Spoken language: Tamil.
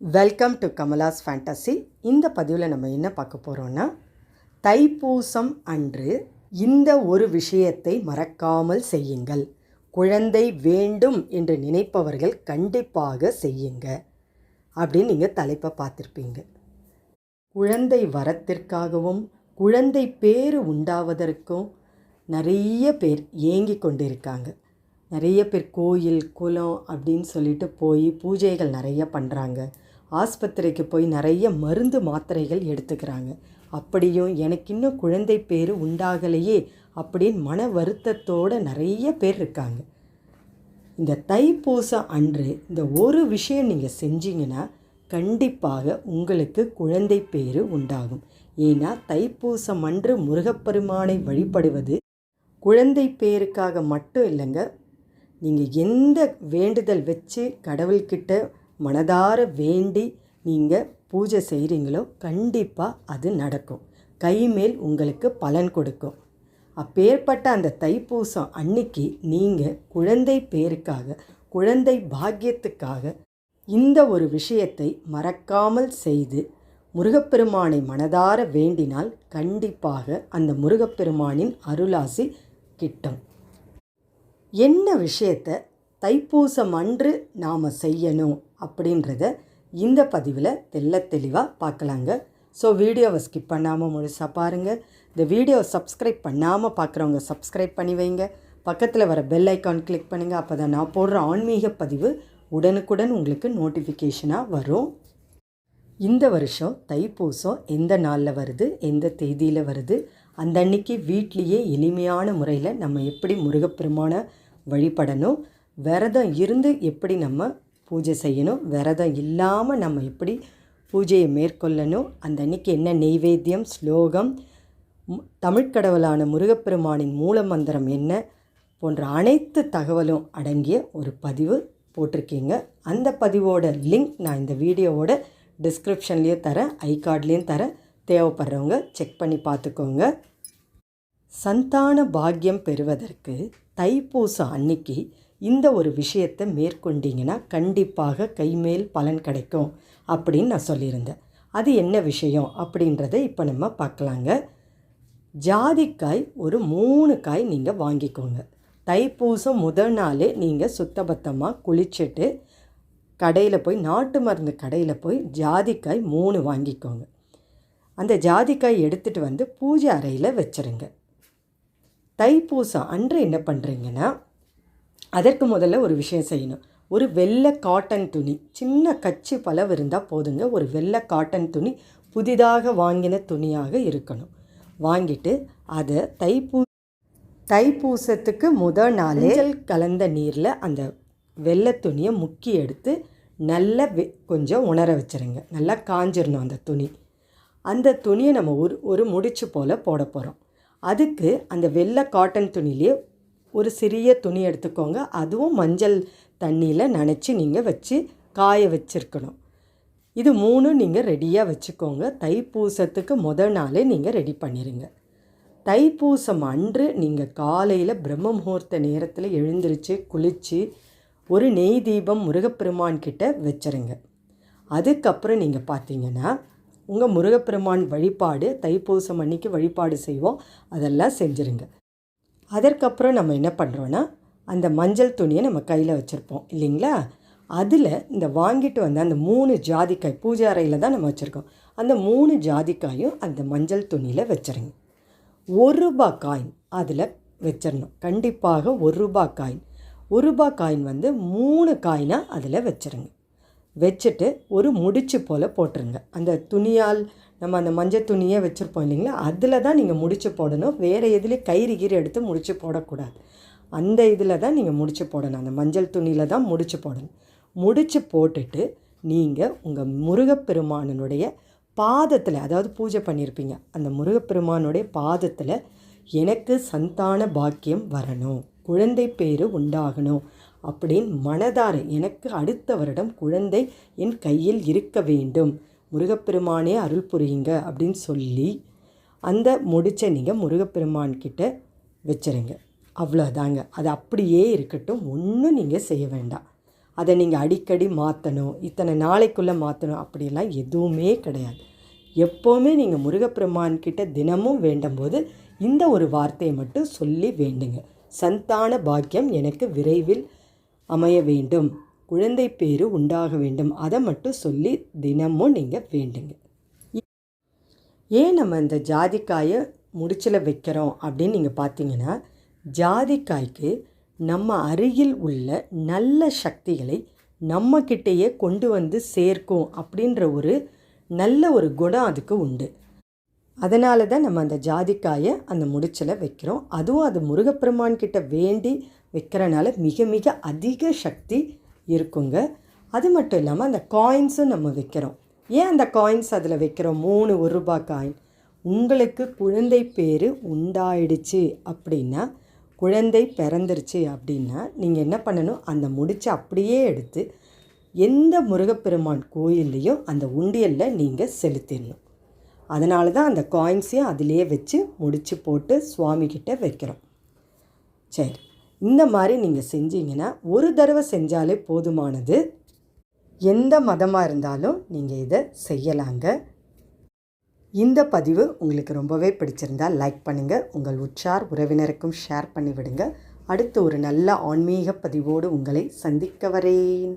வெல்கம் டு கமலாஸ் ஃபேண்டசி இந்த பதிவில் நம்ம என்ன பார்க்க போகிறோன்னா தைப்பூசம் அன்று இந்த ஒரு விஷயத்தை மறக்காமல் செய்யுங்கள். குழந்தை வேண்டும் என்று நினைப்பவர்கள் கண்டிப்பாக செய்யுங்க அப்படின்னு நீங்கள் தலைப்பை பார்த்துருப்பீங்க. குழந்தை வரத்திற்காகவும் குழந்தை பேறு உண்டாவதற்கும் நிறைய பேர் ஏங்கி கொண்டிருக்காங்க. நிறைய பேர் கோயில் குலம் அப்படின்னு சொல்லிட்டு போய் பூஜைகள் நிறைய பண்ணுறாங்க ஆஸ்பத்திரிக்கு போய் நிறைய மருந்து மாத்திரைகள் எடுத்துக்கிறாங்க. அப்படியும் எனக்கு இன்னும் குழந்தை பேர் உண்டாகலையே அப்படின்னு மன வருத்தத்தோடு நிறைய பேர் இருக்காங்க. இந்த தைப்பூசம் அன்று இந்த ஒரு விஷயம் நீங்கள் செஞ்சீங்கன்னா கண்டிப்பாக உங்களுக்கு குழந்தை பேர் உண்டாகும். ஏன்னா தைப்பூசம் அன்று முருகப்பெருமானை வழிபடுவது குழந்தை பேருக்காக மட்டும் இல்லைங்க. நீங்கள் எந்த வேண்டுதல் வச்சு கடவுள்கிட்ட மனதார வேண்டி நீங்கள் பூஜை செய்கிறீங்களோ கண்டிப்பாக அது நடக்கும். கைமேல் உங்களுக்கு பலன் கொடுக்கும். அப்பேற்பட்ட அந்த தைப்பூசம் அன்னைக்கு நீங்கள் குழந்தை பேருக்காக குழந்தை பாக்கியத்துக்காக இந்த ஒரு விஷயத்தை மறக்காமல் செய்து முருகப்பெருமானை மனதார வேண்டினால் கண்டிப்பாக அந்த முருகப்பெருமானின் அருளாசி கிட்டும். என்ன விஷயத்தை தைப்பூசம் அன்று நாம் செய்யணும் அப்படின்றத இந்த பதிவில் தெல்ல தெளிவாக பார்க்கலாங்க ஸோ வீடியோவை ஸ்கிப் பண்ணாமல் முழுசாக பாருங்கள் இந்த வீடியோவை சப்ஸ்கிரைப் பண்ணாமல் பார்க்குறவங்க சப்ஸ்கிரைப் பண்ணி வைங்க. பக்கத்தில் வர பெல் ஐக்கான் கிளிக் பண்ணுங்கள் அப்போ தான் நான் போடுற ஆன்மீக பதிவு உடனுக்குடன் உங்களுக்கு நோட்டிஃபிகேஷனாக வரும். இந்த வருஷம் தைப்பூசம் எந்த நாளில் வருது? எந்த தேதியில் வருது? அந்த அன்னைக்கு வீட்லேயே எளிமையான முறையில் நம்ம எப்படி முருகப்பெருமான வழிபடணும் விரதம் இருந்து எப்படி நம்ம பூஜை செய்யணும் விரதம் இல்லாமல் நம்ம எப்படி பூஜையை மேற்கொள்ளணும் அந்த அன்னைக்கு என்ன நெய்வேத்தியம் ஸ்லோகம் தமிழ்க்கடவுளான முருகப்பெருமானின் மூல மந்திரம் என்ன போன்ற அனைத்து தகவலும் அடங்கிய ஒரு பதிவு போட்டிருக்கீங்க. அந்த பதிவோட லிங்க் நான் இந்த வீடியோவோட டிஸ்கிரிப்ஷன்லேயும் தரேன் ஐ கார்ட்லேயும் தரேன். தேவைப்படுறவங்க செக் பண்ணி பார்த்துக்கோங்க. சந்தான பாக்கியம் பெறுவதற்கு தைப்பூசம் அன்னைக்கு இந்த ஒரு விஷயத்தை மேற்கொண்டீங்கன்னா கண்டிப்பாக கைமேல் பலன் கிடைக்கும் அப்படின்னு நான் சொல்லியிருந்தேன். அது என்ன விஷயம் அப்படின்றத இப்போ நம்ம பார்க்கலாங்க. ஜாதிக்காய் ஒரு மூணு காய் நீங்கள் வாங்கிக்கோங்க. தைப்பூசம் முதல் நாளே நீங்கள் சுத்தபத்தமாக குளிச்சுட்டு கடையில் போய் நாட்டு மருந்து கடையில் போய் ஜாதிக்காய் மூணு வாங்கிக்கோங்க. அந்த ஜாதிக்காய் எடுத்துகிட்டு வந்து பூஜை அறையில் வச்சுருங்க. தைப்பூசம் அன்று என்ன பண்ணுறீங்கன்னா அதற்கு முதல்ல ஒரு விஷயம் செய்யணும். ஒரு வெள்ளை காட்டன் துணி சின்ன கச்சி பலவு இருந்தால் போதுங்க. ஒரு வெள்ளை காட்டன் துணி புதிதாக வாங்கின துணியாக இருக்கணும். வாங்கிட்டு அதை தைப்பூ தைப்பூசத்துக்கு முதல் நாளே கலந்த நீரில் அந்த வெள்ளை துணியை முக்கி எடுத்து நல்லா வெ கொஞ்சம் உணர வச்சுருங்க. நல்லா காஞ்சிடணும் அந்த துணி. அந்த துணியை நம்ம ஒரு ஒரு முடிச்சு போல் போட போகிறோம் அதுக்கு அந்த வெள்ளை காட்டன் துணியிலே ஒரு சிறிய துணி எடுத்துக்கோங்க. அதுவும் மஞ்சள் தண்ணியில் நனைச்சி நீங்கள் வச்சு காய வச்சுருக்கணும். இது மூணும் நீங்கள் ரெடியாக வச்சுக்கோங்க. தைப்பூசத்துக்கு முதல் நாளே நீங்கள் ரெடி பண்ணிடுங்க தைப்பூசம் அன்று நீங்கள் காலையில் பிரம்ம முகூர்த்த நேரத்தில் எழுந்திரிச்சு குளித்து ஒரு நெய் தீபம் முருகப்பெருமான் கிட்ட வச்சுருங்க. அதுக்கப்புறம் நீங்கள் பார்த்தீங்கன்னா உங்கள் முருகப்பெருமான் வழிபாடு தைப்பூசம் அன்னைக்கு வழிபாடு செய்வோம். அதெல்லாம் செஞ்சுருங்க. அதற்கப்புறம் நம்ம என்ன பண்ணுறோன்னா அந்த மஞ்சள் துணியை நம்ம கையில் வச்சுருப்போம். இல்லைங்களா? அதில் இந்த வாங்கிட்டு வந்த அந்த மூணு ஜாதிக்காய் பூஜை அறையில் தான் நம்ம வச்சுருக்கோம். அந்த மூணு ஜாதிக்காயும் அந்த மஞ்சள் துணியில் வச்சுருங்க. ஒரு ரூபா காயின் அதில் வச்சிடணும் கண்டிப்பாக ஒரு ரூபா காயின். ஒரு ரூபா காயின் வந்து மூணு காயினாக அதில் வச்சுருங்க. வச்சுட்டு ஒரு முடிச்சு போல் போட்டுருங்க. அந்த துணியால் நம்ம அந்த மஞ்சள் துணியை வச்சுருப்போம் இல்லைங்களா? அதில் தான் நீங்கள் முடிச்சு போடணும். வேறு எதுலேயும் கயிறு கீரை எடுத்து முடிச்சு போடக்கூடாது. அந்த இதில் தான் நீங்கள் முடிச்சு போடணும். அந்த மஞ்சள் துணியில் தான் முடிச்சு போடணும். முடிச்சு போட்டுட்டு நீங்கள் உங்கள் முருகப்பெருமானனுடைய பாதத்தில் அதாவது பூஜை பண்ணியிருப்பீங்க அந்த முருகப்பெருமானுடைய பாதத்தில் எனக்கு சந்தான பாக்கியம் வரணும். குழந்தை பேர் உண்டாகணும். அப்படின்னு மனதார எனக்கு அடுத்த வருடம் குழந்தை என் கையில் இருக்க வேண்டும். முருகப்பெருமானே அருள் புரியுங்க அப்படின்னு சொல்லி அந்த முடிச்சை நீங்கள் முருகப்பெருமான்கிட்ட வச்சுருங்க. அவ்வளோதாங்க அது அப்படியே இருக்கட்டும். ஒன்றும் நீங்கள் செய்ய வேண்டாம். அதை நீங்கள் அடிக்கடி மாற்றணும் இத்தனை நாளைக்குள்ளே மாற்றணும் அப்படிலாம் எதுவுமே கிடையாது. எப்போவுமே நீங்கள் முருகப்பெருமான்கிட்ட தினமும் தினமும் வேண்டும்போது இந்த ஒரு வார்த்தையை மட்டும் சொல்லி வேண்டுங்க. சந்தான பாக்கியம் எனக்கு விரைவில் அமைய வேண்டும். குழந்தை பேரு உண்டாக வேண்டும். அதை மட்டும் சொல்லி தினமும் நீங்கள் வேண்டுங்க. ஏன் நம்ம இந்த ஜாதிக்காயை முடிச்சில் வைக்கிறோம் அப்படின்னு நீங்கள் பார்த்தீங்கன்னா ஜாதிக்காய்க்கு நம்ம அருகில் உள்ள நல்ல சக்திகளை நம்மக்கிட்டேயே கொண்டு வந்து சேர்க்கும் அப்படின்ற ஒரு நல்ல ஒரு குணம் அதுக்கு உண்டு. அதனால தான் நம்ம அந்த ஜாதிக்காயை அந்த முடிச்சில் வைக்கிறோம். அதுவும் அது முருகப்பெருமான் கிட்ட வேண்டி வைக்கிறனால மிக மிக அதிக சக்தி இருக்குங்க. அது மட்டும் இல்லாமல் அந்த காயின்ஸும் நம்ம வைக்கிறோம். ஏன் அந்த காயின்ஸ் அதில் வைக்கிறோம்? மூணு ஒரு ரூபாய் காயின் உங்களுக்கு குழந்தை பேர் உண்டாயிடுச்சு அப்படின்னா குழந்தை பிறந்துருச்சு அப்படின்னா நீங்கள் என்ன பண்ணணும்? அந்த முடிச்சு அப்படியே எடுத்து எந்த முருகப்பெருமான் கோயில்லையும் அந்த உண்டியலில் நீங்கள் செலுத்திடணும். அதனால தான் அந்த காயின்ஸையும் அதிலே வச்சு முடிச்சு போட்டு சுவாமிகிட்ட வைக்கிறோம். சரி. இந்த மாதிரி நீங்கள் செஞ்சீங்கன்னா ஒரு தடவை செஞ்சாலே போதுமானது. எந்த மதமாக இருந்தாலும் நீங்கள் இதை செய்யலாங்க. இந்த பதிவு உங்களுக்கு ரொம்பவே பிடிச்சிருந்தால் லைக் பண்ணுங்கள் உங்கள் உற்றார் உறவினருக்கும் ஷேர் பண்ணிவிடுங்க. அடுத்து ஒரு நல்ல ஆன்மீக பதிவோடு உங்களை சந்திக்க வரேன்.